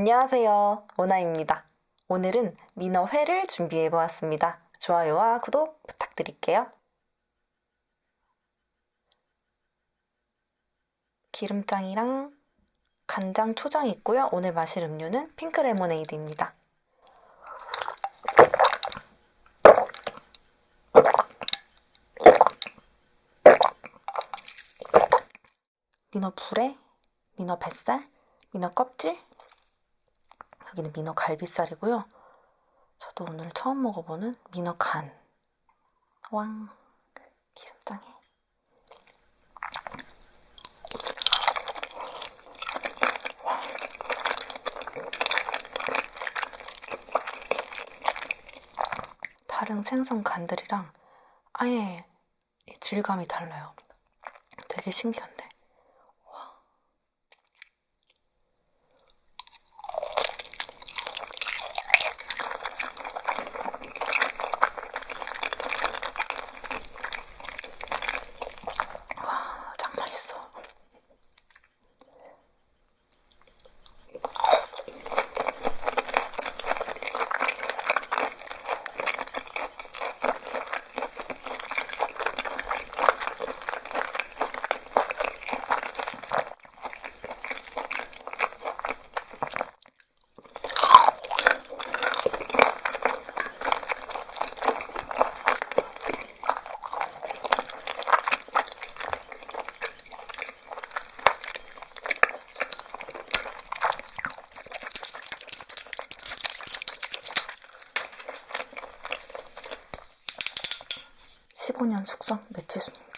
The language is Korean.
안녕하세요. 오나입니다. 오늘은 민어 회를 준비해 보았습니다. 좋아요와 구독 부탁드릴게요. 기름장이랑 간장, 초장이 있고요. 오늘 마실 음료는 핑크 레모네이드입니다. 민어 불에 민어 뱃살, 민어 껍질, 여기는 민어 갈비살이고요. 저도 오늘 처음 먹어보는 민어 간. 왕. 기름장에. 다른 생선 간들이랑 아예 이 질감이 달라요. 되게 신기한데. 와, 짱 맛있어. (15년) 숙성 매치순입니다.